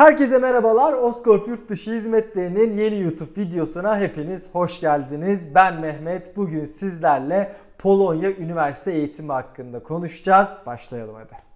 Herkese merhabalar. Oscorp Yurtdışı Hizmetlerinin yeni YouTube videosuna hepiniz hoş geldiniz. Ben Mehmet. Bugün sizlerle Polonya Üniversite eğitimi hakkında konuşacağız. Başlayalım hadi.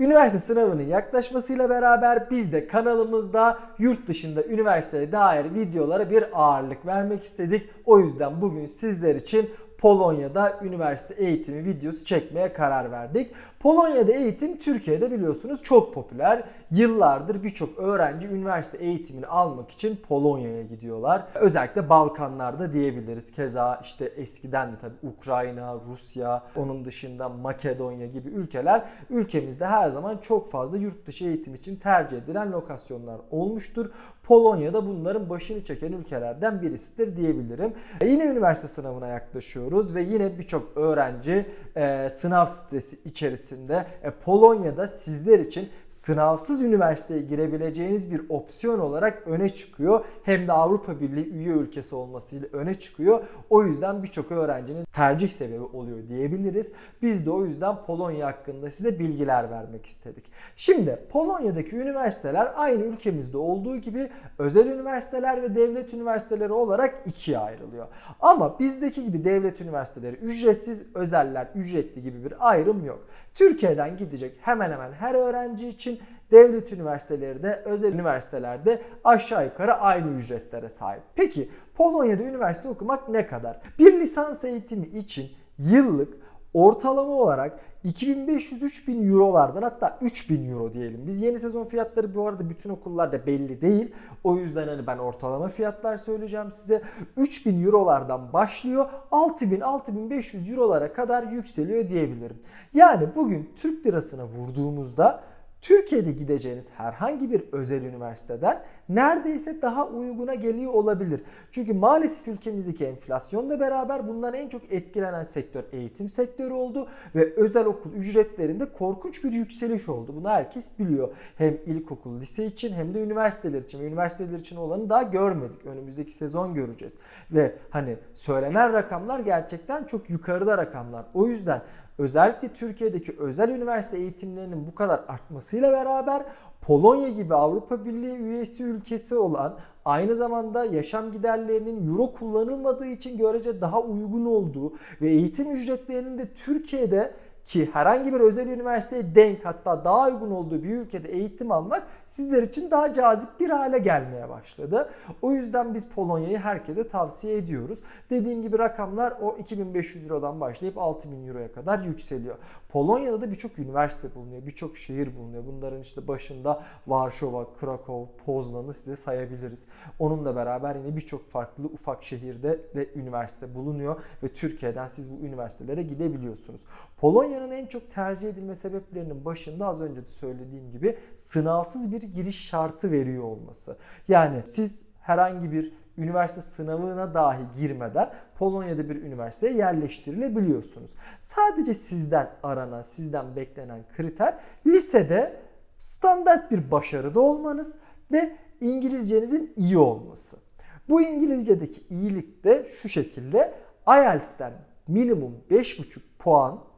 Üniversite sınavının yaklaşmasıyla beraber biz de kanalımızda yurt dışında üniversiteye dair videolara bir ağırlık vermek istedik. O yüzden bugün sizler için Polonya'da üniversite eğitimi videosu çekmeye karar verdik. Polonya'da eğitim Türkiye'de biliyorsunuz çok popüler. Yıllardır birçok öğrenci üniversite eğitimini almak için Polonya'ya gidiyorlar. Özellikle Balkanlarda diyebiliriz. Keza işte eskiden de tabii Ukrayna, Rusya, onun dışında Makedonya gibi ülkeler ülkemizde her zaman çok fazla yurt dışı eğitim için tercih edilen lokasyonlar olmuştur. Polonya'da bunların başını çeken ülkelerden birisidir diyebilirim. E, Yine üniversite sınavına yaklaşıyoruz ve yine birçok öğrenci e, sınav stresi içerisinde. E, Polonya'da sizler için sınavsız üniversiteye girebileceğiniz bir opsiyon olarak öne çıkıyor. Hem de Avrupa Birliği üye ülkesi olmasıyla öne çıkıyor. O yüzden birçok öğrencinin tercih sebebi oluyor diyebiliriz. Biz de o yüzden Polonya hakkında size bilgiler vermek istedik. Şimdi Polonya'daki üniversiteler aynı ülkemizde olduğu gibi özel üniversiteler ve devlet üniversiteleri olarak ikiye ayrılıyor. Ama bizdeki gibi devlet üniversiteleri ücretsiz, özeller ücretli gibi bir ayrım yok. Türkiye'den gidecek hemen hemen her öğrenci için devlet üniversiteleri de özel üniversitelerde aşağı yukarı aynı ücretlere sahip. Peki Polonya'da üniversite okumak ne kadar? Bir lisans eğitimi için yıllık ortalama olarak 2500-3000 eurolardan hatta 3000 euro diyelim. Biz yeni sezon fiyatları bu arada bütün okullarda belli değil. O yüzden hani ben ortalama fiyatlar söyleyeceğim size. 3000 eurolardan başlıyor. 6000-6500 eurolara kadar yükseliyor diyebilirim. Yani bugün Türk lirasına vurduğumuzda Türkiye'de gideceğiniz herhangi bir özel üniversiteden neredeyse daha uyguna geliyor olabilir. Çünkü maalesef ülkemizdeki enflasyonla beraber bundan en çok etkilenen sektör eğitim sektörü oldu ve özel okul ücretlerinde korkunç bir yükseliş oldu. Bunu herkes biliyor. Hem ilkokul, lise için hem de üniversiteler için. Ve üniversiteler için olanı daha görmedik. Önümüzdeki sezon göreceğiz. Ve hani söylenen rakamlar gerçekten çok yukarıda rakamlar. O yüzden özellikle Türkiye'deki özel üniversite eğitimlerinin bu kadar artmasıyla beraber Polonya gibi Avrupa Birliği üyesi ülkesi olan aynı zamanda yaşam giderlerinin euro kullanılmadığı için görece daha uygun olduğu ve eğitim ücretlerinin de Türkiye'de ki herhangi bir özel üniversiteye denk hatta daha uygun olduğu bir ülkede eğitim almak sizler için daha cazip bir hale gelmeye başladı. O yüzden biz Polonya'yı herkese tavsiye ediyoruz. Dediğim gibi rakamlar o 2500 Euro'dan başlayıp 6000 Euro'ya kadar yükseliyor. Polonya'da da birçok üniversite bulunuyor, birçok şehir bulunuyor. Bunların işte başında Varşova, Krakow, Poznan'ı size sayabiliriz. Onunla beraber yine birçok farklı ufak şehirde de üniversite bulunuyor ve Türkiye'den siz bu üniversitelere gidebiliyorsunuz. Polonya'nın en çok tercih edilme sebeplerinin başında az önce de söylediğim gibi sınavsız bir giriş şartı veriyor olması. Yani siz herhangi bir üniversite sınavına dahi girmeden Polonya'da bir üniversiteye yerleştirilebiliyorsunuz. Sadece sizden aranan, sizden beklenen kriter lisede standart bir başarıda olmanız ve İngilizcenizin iyi olması. Bu İngilizce'deki iyilik de şu şekilde IELTS'ten minimum 5,5 puan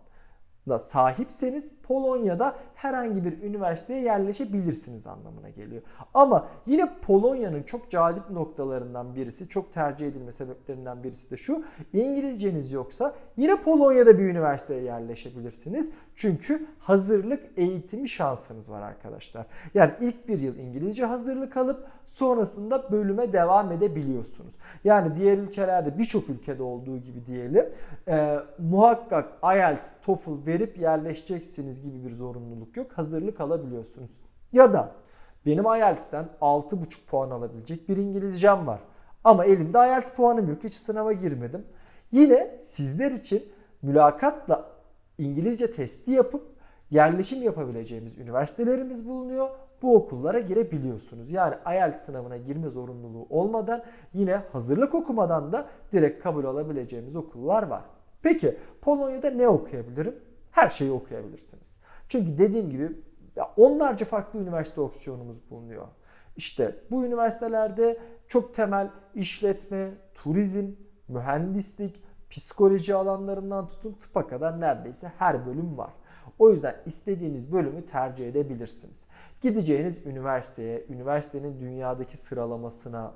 da sahipseniz Polonya'da herhangi bir üniversiteye yerleşebilirsiniz anlamına geliyor. Ama yine Polonya'nın çok cazip noktalarından birisi, çok tercih edilme sebeplerinden birisi de şu. İngilizceniz yoksa yine Polonya'da bir üniversiteye yerleşebilirsiniz. Çünkü hazırlık eğitimi şansınız var arkadaşlar. Yani ilk bir yıl İngilizce hazırlık alıp sonrasında bölüme devam edebiliyorsunuz. Yani diğer ülkelerde birçok ülkede olduğu gibi diyelim e, muhakkak IELTS, TOEFL verip yerleşeceksiniz gibi bir zorunluluk yok. Hazırlık alabiliyorsunuz. Ya da benim IELTS'ten 6,5 puan alabilecek bir İngilizcem var. Ama elimde IELTS puanım yok. Hiç sınava girmedim. Yine sizler için mülakatla İngilizce testi yapıp yerleşim yapabileceğimiz üniversitelerimiz bulunuyor. Bu okullara girebiliyorsunuz. Yani IELTS sınavına girme zorunluluğu olmadan yine hazırlık okumadan da direkt kabul alabileceğimiz okullar var. Peki Polonya'da ne okuyabilirim? Her şeyi okuyabilirsiniz. Çünkü dediğim gibi ya onlarca farklı üniversite opsiyonumuz bulunuyor. İşte bu üniversitelerde çok temel işletme, turizm, mühendislik, psikoloji alanlarından tutun tıpa kadar neredeyse her bölüm var. O yüzden istediğiniz bölümü tercih edebilirsiniz. Gideceğiniz üniversiteye, üniversitenin dünyadaki sıralamasına,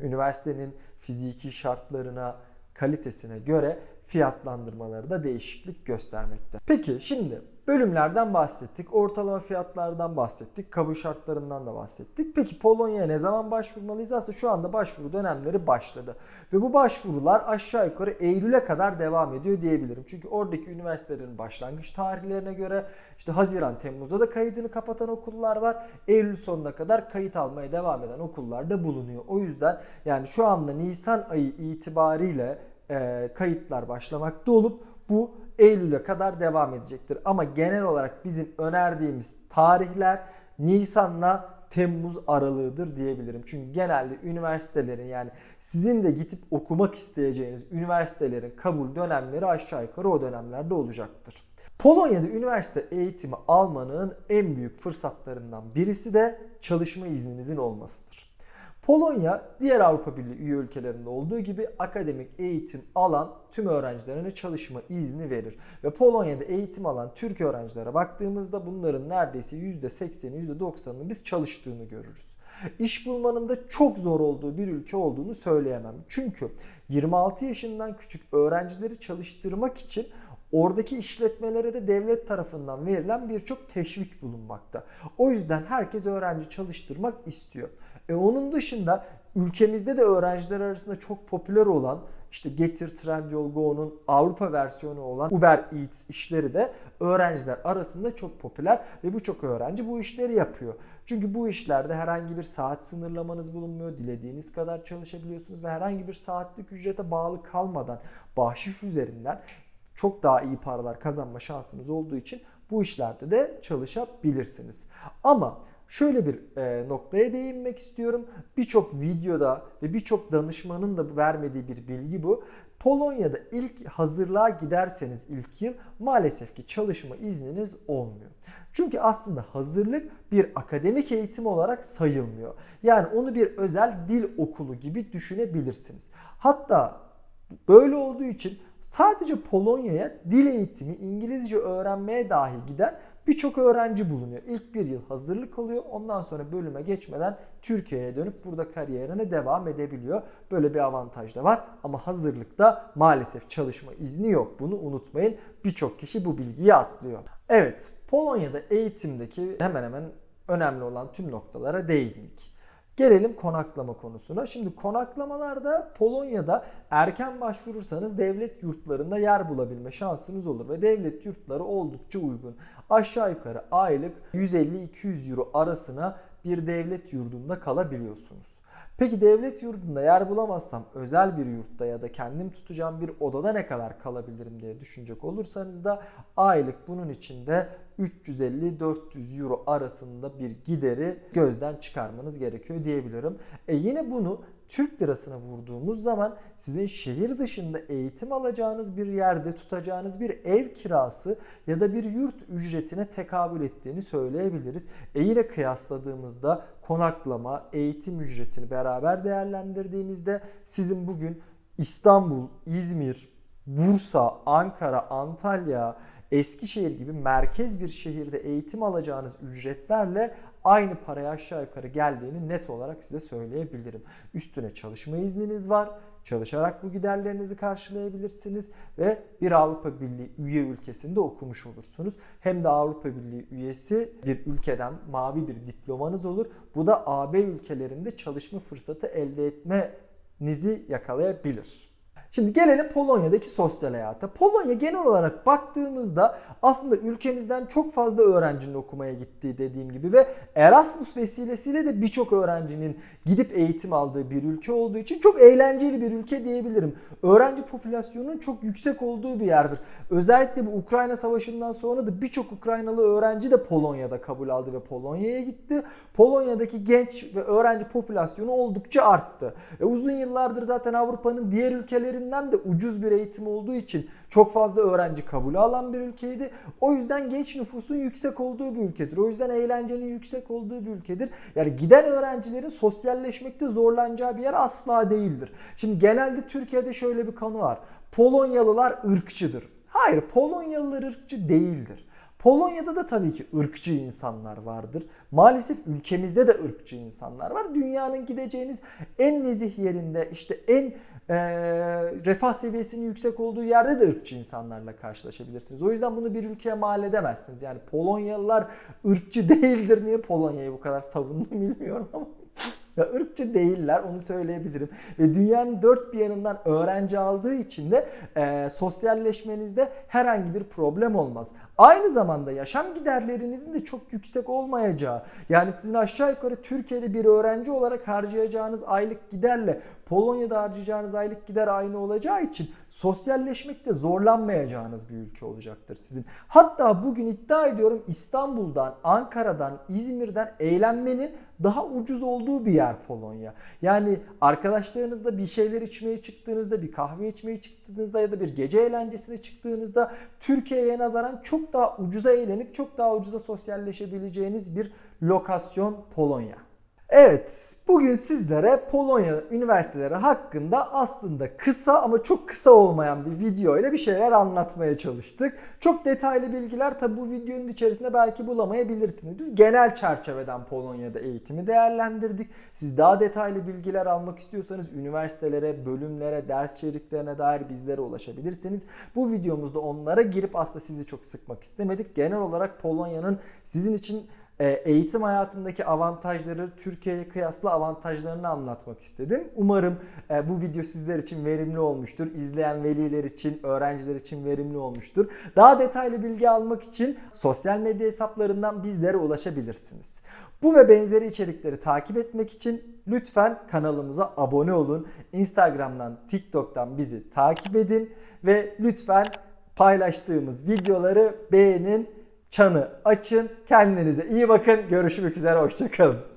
üniversitenin fiziki şartlarına, kalitesine göre fiyatlandırmaları da değişiklik göstermekte. Peki şimdi bölümlerden bahsettik, ortalama fiyatlardan bahsettik, kabul şartlarından da bahsettik. Peki Polonya'ya ne zaman başvurmalıyız? Aslında şu anda başvuru dönemleri başladı. Ve bu başvurular aşağı yukarı Eylül'e kadar devam ediyor diyebilirim. Çünkü oradaki üniversitelerin başlangıç tarihlerine göre işte Haziran, Temmuz'da da kaydını kapatan okullar var. Eylül sonuna kadar kayıt almaya devam eden okullar da bulunuyor. O yüzden yani şu anda Nisan ayı itibariyle e, kayıtlar başlamakta olup bu Eylül'e kadar devam edecektir. Ama genel olarak bizim önerdiğimiz tarihler Nisan'la Temmuz aralığıdır diyebilirim. Çünkü genelde üniversitelerin yani sizin de gidip okumak isteyeceğiniz üniversitelerin kabul dönemleri aşağı yukarı o dönemlerde olacaktır. Polonya'da üniversite eğitimi almanın en büyük fırsatlarından birisi de çalışma izninizin olmasıdır. Polonya diğer Avrupa Birliği üye ülkelerinde olduğu gibi akademik eğitim alan tüm öğrencilerine çalışma izni verir. Ve Polonya'da eğitim alan Türk öğrencilere baktığımızda bunların neredeyse %80'i %90'ını biz çalıştığını görürüz. İş bulmanın da çok zor olduğu bir ülke olduğunu söyleyemem. Çünkü 26 yaşından küçük öğrencileri çalıştırmak için oradaki işletmelere de devlet tarafından verilen birçok teşvik bulunmakta. O yüzden herkes öğrenci çalıştırmak istiyor. E onun dışında ülkemizde de öğrenciler arasında çok popüler olan işte Getir, Trendyol, Go'nun Avrupa versiyonu olan Uber Eats işleri de öğrenciler arasında çok popüler ve birçok öğrenci bu işleri yapıyor. Çünkü bu işlerde herhangi bir saat sınırlamanız bulunmuyor. Dilediğiniz kadar çalışabiliyorsunuz ve herhangi bir saatlik ücrete bağlı kalmadan bahşiş üzerinden çok daha iyi paralar kazanma şansınız olduğu için bu işlerde de çalışabilirsiniz. Ama şöyle bir e, noktaya değinmek istiyorum. Birçok videoda ve birçok danışmanın da vermediği bir bilgi bu. Polonya'da ilk hazırlığa giderseniz ilk yıl maalesef ki çalışma izniniz olmuyor. Çünkü aslında hazırlık bir akademik eğitim olarak sayılmıyor. Yani onu bir özel dil okulu gibi düşünebilirsiniz. Hatta böyle olduğu için sadece Polonya'ya dil eğitimi, İngilizce öğrenmeye dahi giden birçok öğrenci bulunuyor. İlk bir yıl hazırlık oluyor. Ondan sonra bölüme geçmeden Türkiye'ye dönüp burada kariyerine devam edebiliyor. Böyle bir avantaj da var. Ama hazırlıkta maalesef çalışma izni yok. Bunu unutmayın. Birçok kişi bu bilgiyi atlıyor. Evet, Polonya'da eğitimdeki hemen hemen önemli olan tüm noktalara değindik. Gelelim konaklama konusuna. Şimdi konaklamalarda Polonya'da erken başvurursanız devlet yurtlarında yer bulabilme şansınız olur ve devlet yurtları oldukça uygun. Aşağı yukarı aylık 150-200 euro arasına bir devlet yurdunda kalabiliyorsunuz. Peki devlet yurdunda yer bulamazsam özel bir yurtta ya da kendim tutacağım bir odada ne kadar kalabilirim diye düşünecek olursanız da aylık bunun içinde 350-400 euro arasında bir gideri gözden çıkarmanız gerekiyor diyebilirim. E yine bunu Türk lirasına vurduğumuz zaman sizin şehir dışında eğitim alacağınız bir yerde tutacağınız bir ev kirası ya da bir yurt ücretine tekabül ettiğini söyleyebiliriz. E yine kıyasladığımızda konaklama, eğitim ücretini beraber değerlendirdiğimizde sizin bugün İstanbul, İzmir, Bursa, Ankara, Antalya, Eskişehir gibi merkez bir şehirde eğitim alacağınız ücretlerle aynı paraya aşağı yukarı geldiğini net olarak size söyleyebilirim. Üstüne çalışma izniniz var. Çalışarak bu giderlerinizi karşılayabilirsiniz ve bir Avrupa Birliği üye ülkesinde okumuş olursunuz. Hem de Avrupa Birliği üyesi bir ülkeden mavi bir diplomanız olur. Bu da AB ülkelerinde çalışma fırsatı elde etmenizi yakalayabilir. Şimdi gelelim Polonya'daki sosyal hayata. Polonya genel olarak baktığımızda aslında ülkemizden çok fazla öğrencinin okumaya gittiği dediğim gibi ve Erasmus vesilesiyle de birçok öğrencinin gidip eğitim aldığı bir ülke olduğu için çok eğlenceli bir ülke diyebilirim. Öğrenci popülasyonunun çok yüksek olduğu bir yerdir. Özellikle bu Ukrayna Savaşı'ndan sonra da birçok Ukraynalı öğrenci de Polonya'da kabul aldı ve Polonya'ya gitti. Polonya'daki genç ve öğrenci popülasyonu oldukça arttı. E uzun yıllardır zaten Avrupa'nın diğer ülkelerinde ülkelerinden de ucuz bir eğitim olduğu için çok fazla öğrenci kabulü alan bir ülkeydi. O yüzden genç nüfusun yüksek olduğu bir ülkedir. O yüzden eğlencenin yüksek olduğu bir ülkedir. Yani giden öğrencilerin sosyalleşmekte zorlanacağı bir yer asla değildir. Şimdi genelde Türkiye'de şöyle bir kanı var. Polonyalılar ırkçıdır. Hayır, Polonyalılar ırkçı değildir. Polonya'da da tabii ki ırkçı insanlar vardır. Maalesef ülkemizde de ırkçı insanlar var. Dünyanın gideceğiniz en nezih yerinde işte en e, refah seviyesinin yüksek olduğu yerde de ırkçı insanlarla karşılaşabilirsiniz. O yüzden bunu bir ülkeye mal edemezsiniz. Yani Polonyalılar ırkçı değildir. Niye Polonya'yı bu kadar savundum bilmiyorum ama. Ya ırkçı değiller onu söyleyebilirim. Ve dünyanın dört bir yanından öğrenci aldığı için de e, sosyalleşmenizde herhangi bir problem olmaz. Aynı zamanda yaşam giderlerinizin de çok yüksek olmayacağı yani sizin aşağı yukarı Türkiye'de bir öğrenci olarak harcayacağınız aylık giderle Polonya'da harcayacağınız aylık gider aynı olacağı için sosyalleşmekte zorlanmayacağınız bir ülke olacaktır sizin. Hatta bugün iddia ediyorum İstanbul'dan, Ankara'dan, İzmir'den eğlenmenin daha ucuz olduğu bir yer Polonya. Yani arkadaşlarınızla bir şeyler içmeye çıktığınızda, bir kahve içmeye çıktığınızda ya da bir gece eğlencesine çıktığınızda Türkiye'ye nazaran çok daha ucuza eğlenip çok daha ucuza sosyalleşebileceğiniz bir lokasyon Polonya. Evet, bugün sizlere Polonya üniversiteleri hakkında aslında kısa ama çok kısa olmayan bir video ile bir şeyler anlatmaya çalıştık. Çok detaylı bilgiler tabi bu videonun içerisinde belki bulamayabilirsiniz. Biz genel çerçeveden Polonya'da eğitimi değerlendirdik. Siz daha detaylı bilgiler almak istiyorsanız üniversitelere, bölümlere, ders içeriklerine dair bizlere ulaşabilirsiniz. Bu videomuzda onlara girip aslında sizi çok sıkmak istemedik. Genel olarak Polonya'nın sizin için eğitim hayatındaki avantajları Türkiye'ye kıyasla avantajlarını anlatmak istedim. Umarım e, bu video sizler için verimli olmuştur. İzleyen veliler için, öğrenciler için verimli olmuştur. Daha detaylı bilgi almak için sosyal medya hesaplarından bizlere ulaşabilirsiniz. Bu ve benzeri içerikleri takip etmek için lütfen kanalımıza abone olun. Instagram'dan, TikTok'tan bizi takip edin ve lütfen paylaştığımız videoları beğenin çanı açın. Kendinize iyi bakın. Görüşmek üzere. Hoşçakalın.